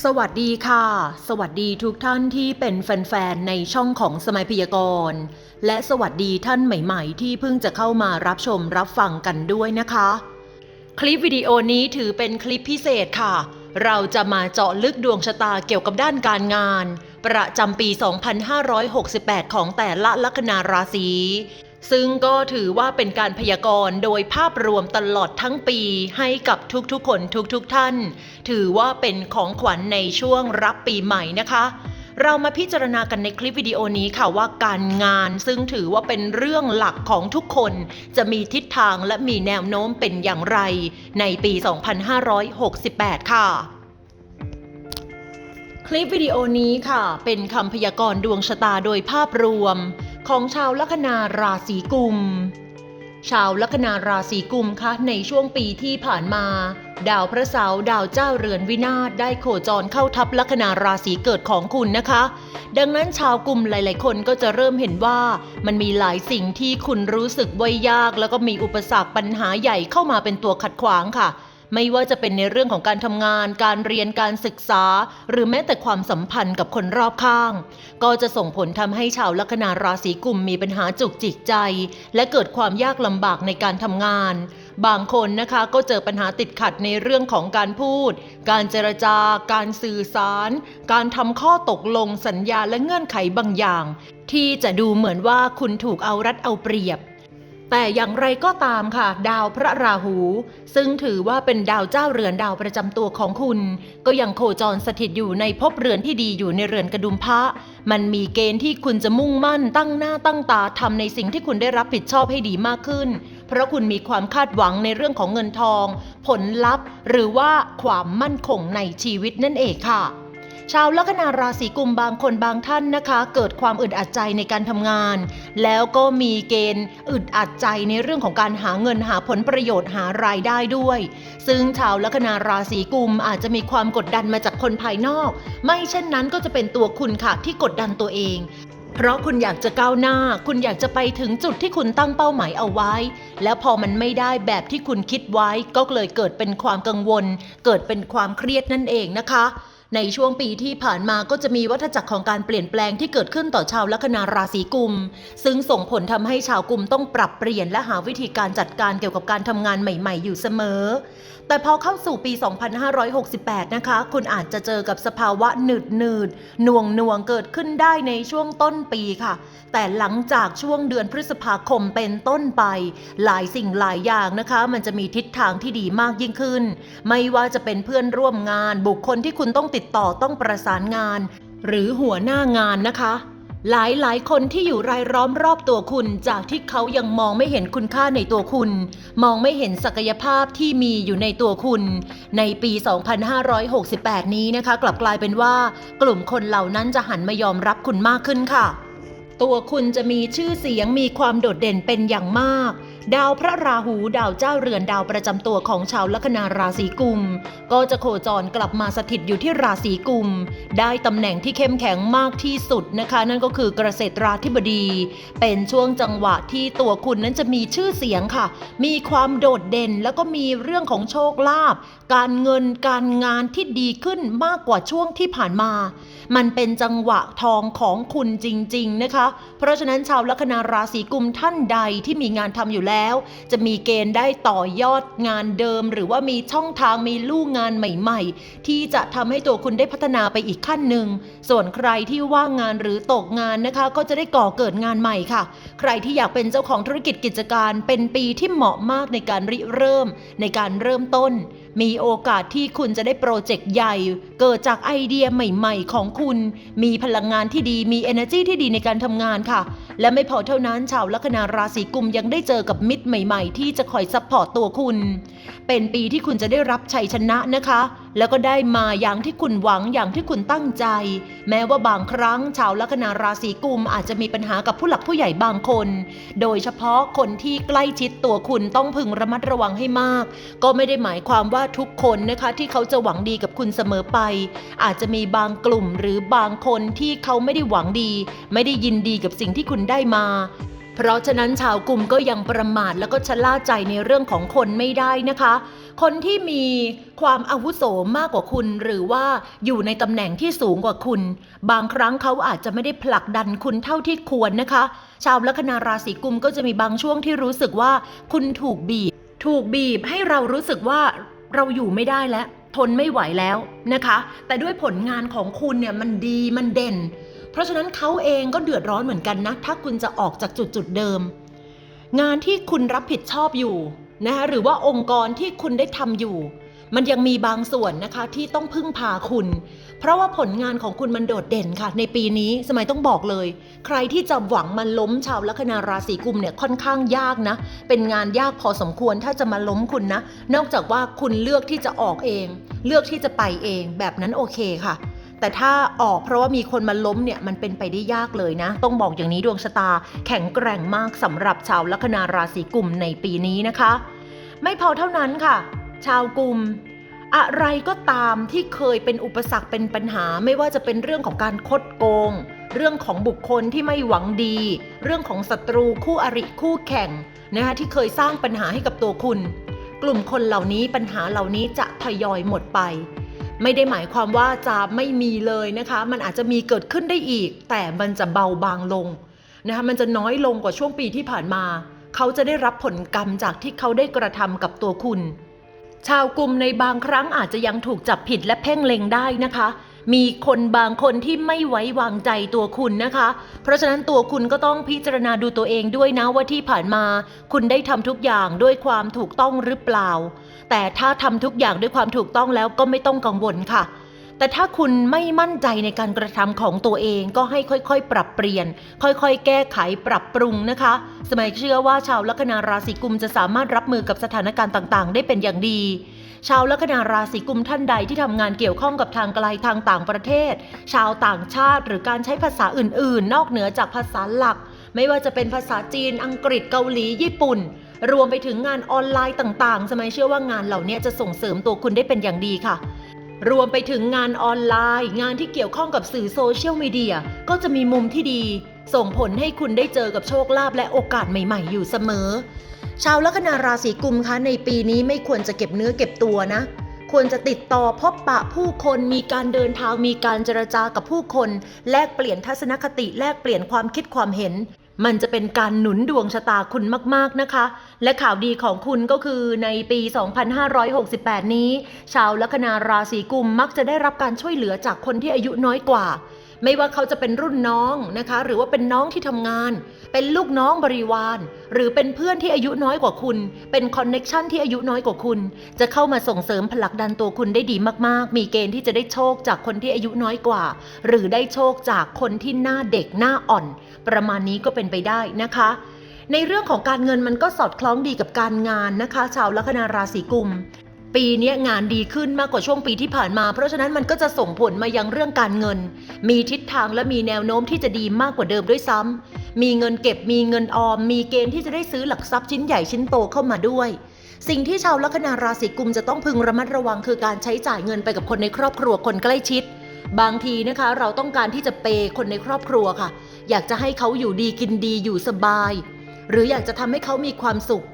สวัสดีค่ะ สวัสดีทุกท่านที่เป็นแฟนๆ ในช่องของสมัยพยากรณ์ และสวัสดีท่านใหม่ๆ ที่เพิ่งจะเข้ามารับชมรับฟังกันด้วยนะคะ คลิปวิดีโอนี้ถือเป็นคลิปพิเศษค่ะ เราจะมาเจาะลึกดวงชะตาเกี่ยวกับด้านการงาน ประจำปี 2568 ของแต่ละลัคนาราศี ซึ่งก็ถือว่าเป็นการพยากรณ์โดยภาพรวมตลอดทั้งปีให้กับทุกๆคนทุกๆท่าน ถือว่าเป็นของขวัญในช่วงรับปีใหม่นะคะ เรามาพิจารณากันในคลิปวิดีโอนี้ค่ะว่าการงานซึ่งถือว่าเป็นเรื่องหลักของทุกคน จะมีทิศทางและมีแนวโน้มเป็นอย่างไร ในปี 2568 ค่ะคลิปวิดีโอนี้ค่ะ เป็นคำพยากรณ์ดวงชะตาโดยภาพรวม ของชาวลัคนาราศีกุม ชาวลัคนาราศีกุมคะในช่วงปีที่ผ่านมา ดาวพระเสาร์ดาวเจ้าเรือนวินาศได้โคจรเข้าทับลัคนาราศีเกิดของคุณนะคะ ดังนั้นชาวกุมหลาย ๆ คนก็จะเริ่มเห็นว่ามันมีหลายสิ่งที่คุณรู้สึกว่ายาก แล้วก็มีอุปสรรคปัญหาใหญ่เข้ามาเป็นตัวขัดขวางค่ะ ไม่ว่าจะเป็นในเรื่องของการทำงาน การเรียนการศึกษา หรือแม้แต่ความสัมพันธ์กับคนรอบข้าง ก็จะส่งผลทำให้ชาวลัคนาราศีกุมมีปัญหาจุกจิกใจ และเกิดความยากลำบากในการทำงาน บางคนนะคะก็เจอปัญหาติดขัดในเรื่องของการพูด การเจรจา การสื่อสาร การทำข้อตกลงสัญญาและเงื่อนไขบางอย่าง ที่จะดูเหมือนว่าคุณถูกเอารัดเอาเปรียบ แต่อย่างไรก็ตามค่ะ ดาวพระราหู ซึ่งถือว่าเป็นดาวเจ้าเรือนดาวประจำตัวของคุณ ก็ยังโคจรสถิตอยู่ในภพเรือนที่ดีอยู่ในเรือนกระดุมพระ มันมีเกณฑ์ที่คุณจะมุ่งมั่นตั้งหน้าตั้งตาทำในสิ่งที่คุณได้รับผิดชอบให้ดีมากขึ้น เพราะคุณมีความคาดหวังในเรื่องของเงินทอง ผลลัพธ์ หรือว่าความมั่นคงในชีวิตนั่นเองค่ะ ชาวลัคนาราศีกุมบางคนบางท่านนะคะ เกิดความอึดอัดใจในการทำงาน แล้วก็มีเกณฑ์อึดอัดใจในเรื่องของการหาเงินหาผลประโยชน์หารายได้ด้วย ซึ่งชาวลัคนาราศีกุมอาจจะมีความกดดันมาจากคนภายนอก ไม่เช่นนั้นก็จะเป็นตัวคุณค่ะที่กดดันตัวเองเพราะคุณอยากจะก้าวหน้า คุณอยากจะไปถึงจุดที่คุณตั้งเป้าหมายเอาไว้ แล้วพอมันไม่ได้แบบที่คุณคิดไว้ ก็เลยเกิดเป็นความกังวล เกิดเป็นความเครียดนั่นเองนะคะ ในช่วงปีที่ผ่านมาก็จะมีวัฏจักรของการเปลี่ยนแปลงที่เกิดขึ้นต่อชาวลัคนาราศีกุม ซึ่งส่งผลทำให้ชาวกุมต้องปรับเปลี่ยนและหาวิธีการจัดการเกี่ยวกับการทำงานใหม่ ๆ อยู่เสมอ แต่พอเข้าสู่ปี 2568 นะคะ คุณอาจจะเจอกับสภาวะหนืดหนืดหน่วงหน่วงเกิดขึ้นได้ในช่วงต้นปีค่ะ แต่หลังจากช่วงเดือนพฤษภาคมเป็นต้นไป หลายสิ่งหลายอย่างนะคะ มันจะมีทิศทางที่ดีมากยิ่งขึ้น ไม่ว่าจะเป็นเพื่อนร่วมงานบุคคลที่คุณต้องติดต่อต้องประสานงาน หรือหัวหน้างานนะคะ หลายหลายคนที่อยู่รายล้อมรอบตัวคุณ จากที่เขายังมองไม่เห็นคุณค่าในตัวคุณ มองไม่เห็นศักยภาพที่มีอยู่ในตัวคุณ ในปี 2568 นี้นะคะ กลับกลายเป็นว่ากลุ่มคนเหล่านั้นจะหันมายอมรับคุณมากขึ้นค่ะ ตัวคุณจะมีชื่อเสียงมีความโดดเด่นเป็นอย่างมาก ดาวพระราหูดาวเจ้าเรือนดาวประจำตัวของชาวลัคนาราศีกุม ก็จะโคจรกลับมาสถิตอยู่ที่ราศีกุม ได้ตำแหน่งที่เข้มแข็งมากที่สุดนะคะ นั่นก็คือเกษตราธิบดี เป็นช่วงจังหวะที่ตัวคุณนั้นจะมีชื่อเสียงค่ะ มีความโดดเด่นแล้วก็มีเรื่องของโชคลาภการเงินการงานที่ดีขึ้นมากกว่าช่วงที่ผ่านมา มันเป็นจังหวะทองของคุณจริง ๆนะคะ เพราะฉะนั้นชาวลัคนาราศีกุมท่านใดที่มีงานทำอยู่แล้วจะมีเกณฑ์ได้ต่อยอดงานเดิม หรือว่ามีช่องทางมีลู่งานใหม่ ๆ ที่จะทำให้ตัวคุณได้พัฒนาไปอีกขั้นหนึ่ง ส่วนใครที่ว่างงานหรือตกงานนะคะ ก็จะได้ก่อเกิดงานใหม่ค่ะ ใครที่อยากเป็นเจ้าของธุรกิจกิจการ เป็นปีที่เหมาะมากในการริเริ่มในการเริ่มต้น มีโอกาสที่คุณจะได้โปรเจกต์ใหญ่ เกิดจากไอเดียใหม่ๆ ของคุณ มีพลังงานที่ดี มี energy ที่ดีในการทำงานค่ะ และไม่พอเท่านั้นชาวลัคนาราศีกุมยังได้เจอกับมิตรใหม่ ๆ ที่จะคอยซัพพอร์ตตัวคุณ เป็นปีที่คุณจะได้รับชัยชนะนะคะ แล้วก็ได้มาอย่างที่คุณหวังอย่างที่คุณตั้งใจ แม้ว่าบางครั้งชาวลัคนาราศีกุมอาจจะมีปัญหากับผู้หลักผู้ใหญ่บางคน โดยเฉพาะคนที่ใกล้ชิดตัวคุณต้องพึงระมัดระวังให้มาก ก็ไม่ได้หมายความว่าทุกคนนะคะที่เขาจะหวังดีกับคุณเสมอไป อาจจะมีบางกลุ่มหรือบางคนที่เขาไม่ได้หวังดี ไม่ได้ยินดีกับสิ่งที่คุณได้มา เพราะฉะนั้นชาวกลุ่มก็ยังประมาทแล้วก็ชะล่าใจในเรื่องของคนไม่ได้นะคะ คนที่มีความอาวุโสมากกว่าคุณ หรือว่าอยู่ในตำแหน่งที่สูงกว่าคุณ บางครั้งเขาอาจจะไม่ได้ผลักดันคุณเท่าที่ควรนะคะ ชาวลัคนาราศีกุมก็จะมีบางช่วงที่รู้สึกว่าคุณถูกบีบ ถูกบีบให้เรารู้สึกว่าเราอยู่ไม่ได้แล้วทนไม่ไหวแล้วนะคะ แต่ด้วยผลงานของคุณเนี่ยมันดีมันเด่น เพราะฉะนั้นเขาเองก็เดือดร้อนเหมือนกันนะ ถ้าคุณจะออกจากจุดจุดเดิม งานที่คุณรับผิดชอบอยู่นะคะหรือว่าองค์กรที่คุณได้ทำอยู่ มันยังมีบางส่วนนะคะที่ต้องพึ่งพาคุณ เพราะว่าผลงานของคุณมันโดดเด่นค่ะ ในปีนี้สมัยต้องบอกเลย ใครที่จะหวังมันล้มชาวลัคนาราศีกุมเนี่ยค่อนข้างยากนะ เป็นงานยากพอสมควรถ้าจะมาล้มคุณนะ นอกจากว่าคุณเลือกที่จะออกเอง เลือกที่จะไปเองแบบนั้นโอเคค่ะ แต่ถ้าออกเพราะว่ามีคนมาล้มเนี่ยมันเป็นไปได้ยากเลยนะ ต้องบอกอย่างนี้ดวงชะตาแข็งแกร่งมากสำหรับชาวลัคนาราศีกุมในปีนี้นะคะ ไม่พอเท่านั้นค่ะ ชาวกุมอะไรก็ตามที่เคยเป็นอุปสรรคเป็นปัญหา ไม่ว่าจะเป็นเรื่องของการคดโกง เรื่องของบุคคลที่ไม่หวังดี เรื่องของศัตรูคู่อริคู่แข่งนะคะที่เคยสร้างปัญหาให้กับตัวคุณ กลุ่มคนเหล่านี้ปัญหาเหล่านี้จะทยอยหมดไป ไม่ได้หมายความว่าจะไม่มีเลยนะคะ มันอาจจะมีเกิดขึ้นได้อีก แต่มันจะเบาบางลงนะคะมันจะน้อยลงกว่าช่วงปีที่ผ่านมา เขาจะได้รับผลกรรมจากที่เขาได้กระทำกับตัวคุณ ชาวกลุ่มในบางครั้งอาจจะยังถูกจับผิดและเพ่งเล็งได้นะคะ มีคนบางคนที่ไม่ไว้วางใจตัวคุณนะคะ เพราะฉะนั้นตัวคุณก็ต้องพิจารณาดูตัวเองด้วยนะว่าที่ผ่านมา คุณได้ทำทุกอย่างด้วยความถูกต้องหรือเปล่า แต่ถ้าทำทุกอย่างด้วยความถูกต้องแล้วก็ไม่ต้องกังวลค่ะแต่ถ้าคุณไม่มั่นใจในการกระทำของตัวเองก็ให้ค่อยๆ ปรับเปลี่ยน ค่อยๆ แก้ไขปรับปรุงนะคะ สมัยเชื่อว่าชาวลัคนาราศีกุมจะสามารถรับมือกับสถานการณ์ต่างๆ ได้เป็นอย่างดี ชาวลัคนาราศีกุมท่านใดที่ทำงานเกี่ยวข้องกับทางไกลทางต่างประเทศ ชาวต่างชาติหรือการใช้ภาษาอื่น ๆ นอกเหนือจากภาษาหลัก ไม่ว่าจะเป็นภาษาจีน อังกฤษเกาหลี ญี่ปุ่น รวมไปถึงงานออนไลน์ต่าง ๆ สมัยเชื่อว่างานเหล่านี้จะส่งเสริมตัวคุณได้เป็นอย่างดีค่ะรวมไปถึงงานออนไลน์ งานที่เกี่ยวข้องกับสื่อโซเชียลมีเดียก็จะมีมุมที่ดี ส่งผลให้คุณได้เจอกับโชคลาภและโอกาสใหม่ ๆ อยู่เสมอ ชาวลัคนาราศีกุมคะในปีนี้ไม่ควรจะเก็บเนื้อเก็บตัวนะ ควรจะติดต่อพบปะผู้คนมีการเดินทางมีการเจรจากับผู้คน แลกเปลี่ยนทัศนคติแลกเปลี่ยนความคิดความเห็น มันจะเป็นการหนุนดวงชะตาคุณมาก ๆนะคะ และข่าวดีของคุณก็คือในปี 2568 นี้ ชาวลัคนาราศีกุมมักจะได้รับการช่วยเหลือจากคนที่อายุน้อยกว่า ไม่ว่าเขาจะเป็นรุ่นน้องนะคะ หรือว่าเป็นน้องที่ทำงาน เป็นลูกน้องบริวาร หรือเป็นเพื่อนที่อายุน้อยกว่าคุณ เป็นคอนเน็ชันที่อายุน้อยกว่าคุณ จะเข้ามาส่งเสริมผลักดันตัวคุณได้ดีมากๆ มีเกณฑ์ที่จะได้โชคจากคนที่อายุน้อยกว่า หรือได้โชคจากคนที่หน้าเด็กหน้าอ่อน ประมาณนี้ก็เป็นไปได้นะคะในเรื่องของการเงินมันก็สอดคล้องดีกับการงานนะคะ ชาวลัคนาราศีกุม ปีนี้งานดีขึ้นมากกว่าช่วงปีที่ผ่านมา เพราะฉะนั้นมันก็จะส่งผลมายังเรื่องการเงิน มีทิศทางและมีแนวโน้มที่จะดีมากกว่าเดิมด้วยซ้ำมีเงินเก็บมีเงินออม มีเกณฑ์ที่จะได้ซื้อหลักทรัพย์ชิ้นใหญ่ชิ้นโตเข้ามาด้วย สิ่งที่ชาวลัคนาราศีกุมจะต้องพึงระมัดระวังคือการใช้จ่ายเงินไปกับคนในครอบครัวคนใกล้ชิด บางทีนะคะ เราต้องการที่จะเปย์คนในครอบครัวค่ะ อยากจะให้เขาอยู่ดีกินดีอยู่สบาย หรืออยากจะทำให้เขามีความสุข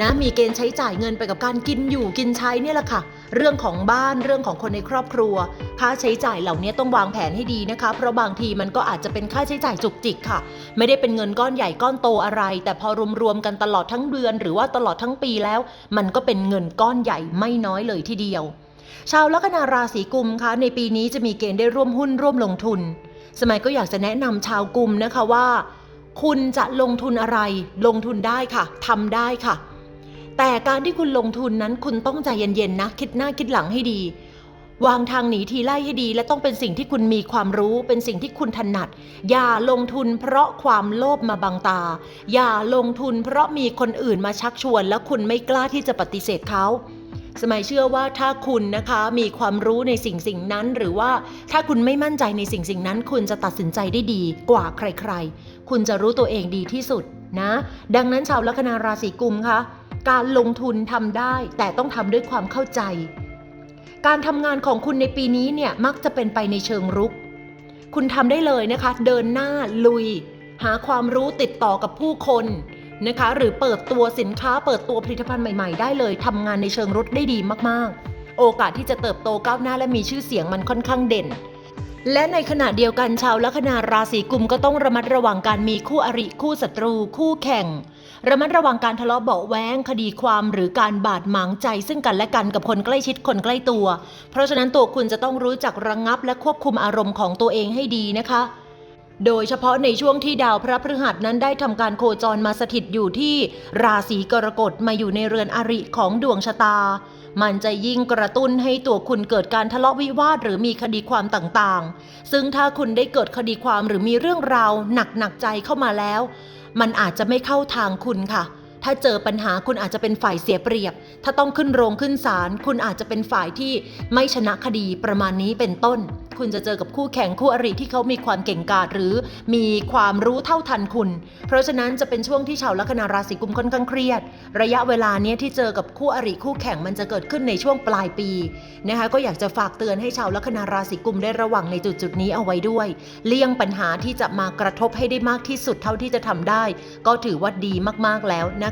นะมีเกณฑ์ใช้จ่ายเงินไปกับการกินอยู่กินใช้เนี่ยแหละค่ะ เรื่องของบ้านเรื่องของคนในครอบครัว ค่าใช้จ่ายเหล่านี้ต้องวางแผนให้ดีนะคะ เพราะบางทีมันก็อาจจะเป็นค่าใช้จ่ายจุกจิกค่ะ ไม่ได้เป็นเงินก้อนใหญ่ก้อนโตอะไร แต่พอรวมๆกันตลอดทั้งเดือน หรือว่าตลอดทั้งปีแล้ว มันก็เป็นเงินก้อนใหญ่ไม่น้อยเลยทีเดียว ชาวลัคนาราศีกุมคะในปีนี้จะมีเกณฑ์ได้ร่วมหุ้นร่วมลงทุน สมัยก็อยากจะแนะนำชาวกุมนะคะว่า คุณจะลงทุนอะไร ลงทุนได้ค่ะทำได้ค่ะ แต่การที่คุณลงทุนนั้นคุณต้องใจเย็นๆนะ คิดหน้าคิดหลังให้ดี วางทางหนีทีไล่ให้ดี และต้องเป็นสิ่งที่คุณมีความรู้ เป็นสิ่งที่คุณถนัด อย่าลงทุนเพราะความโลภมาบังตา อย่าลงทุนเพราะมีคนอื่นมาชักชวน แล้วคุณไม่กล้าที่จะปฏิเสธเขาสมัยเชื่อว่าถ้าคุณนะคะมีความรู้ในสิ่งสิ่งนั้น หรือว่าถ้าคุณไม่มั่นใจในสิ่งสิ่งนั้น คุณจะตัดสินใจได้ดีกว่าใครๆ คุณจะรู้ตัวเองดีที่สุดนะ ดังนั้นชาวลัคนาราศีกุมคะ การลงทุนทำได้ แต่ต้องทำด้วยความเข้าใจ การทำงานของคุณในปีนี้เนี่ยมักจะเป็นไปในเชิงรุก คุณทำได้เลยนะคะ เดินหน้าลุย หาความรู้ติดต่อกับผู้คนนะคะ หรือเปิดตัวสินค้า เปิดตัวผลิตภัณฑ์ใหม่ๆ ได้เลยทำงานในเชิงรุกได้ดีมากๆ โอกาสที่จะเติบโตก้าวหน้าและมีชื่อเสียงมันค่อนข้างเด่น และในขณะเดียวกันชาวลัคนาราศีกุมก็ต้องระมัดระวังการมีคู่อริคู่ศัตรู คู่แข่ง ระมัดระวังการทะเลาะเบาแว้งคดีความหรือการบาดหมางใจ ซึ่งกันและกันกับคนใกล้ชิดคนใกล้ตัว เพราะฉะนั้นตัวคุณจะต้องรู้จักระงงับและควบคุมอารมณ์ของตัวเองให้ดีนะคะ โดยเฉพาะในช่วงที่ดาวพระพฤหัสนั้นได้ทำการโคจรมาสถิตอยู่ที่ ราศีกรกฎมาอยู่ในเรือนอริของดวงชะตา มันจะยิ่งกระตุ้นให้ตัวคุณเกิดการทะเลาะวิวาทหรือมีคดีความต่างๆ ซึ่งถ้าคุณได้เกิดคดีความหรือมีเรื่องราวหนักหนักๆใจเข้ามาแล้ว มันอาจจะไม่เข้าทางคุณค่ะ ถ้าเจอปัญหาคุณอาจจะเป็นฝ่ายเสียเปรียบ ถ้าต้องขึ้นโรงขึ้นศาลคุณอาจจะเป็นฝ่ายที่ไม่ชนะคดีประมาณนี้เป็นต้น คุณจะเจอกับคู่แข่งคู่อริที่เขามีความเก่งกาจหรือมีความรู้เท่าทันคุณ เพราะฉะนั้นจะเป็นช่วงที่ชาวลัคนาราศีกุมค่อนข้างเครียด ระยะเวลาเนี้ยที่เจอกับคู่อริคู่แข่งมันจะเกิดขึ้นในช่วงปลายปีนะคะก็อยากจะฝากเตือนให้ชาวลัคนาราศีกุมได้ระวังในจุดจุดนี้เอาไว้ด้วย เลี่ยงปัญหาที่จะมากระทบให้ได้มากที่สุดเท่าที่จะทำได้ ก็ถือว่าดีมากๆแล้วนะ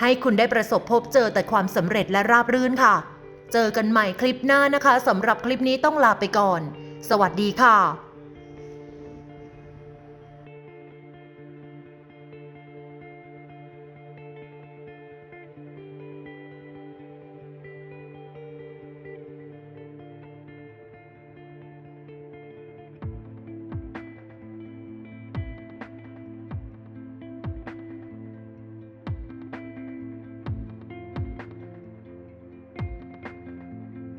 ให้คุณได้ประสบพบเจอแต่ความสำเร็จและราบรื่นค่ะ เจอกันใหม่คลิปหน้านะคะสำหรับคลิปนี้ต้องลาไปก่อน สวัสดีค่ะ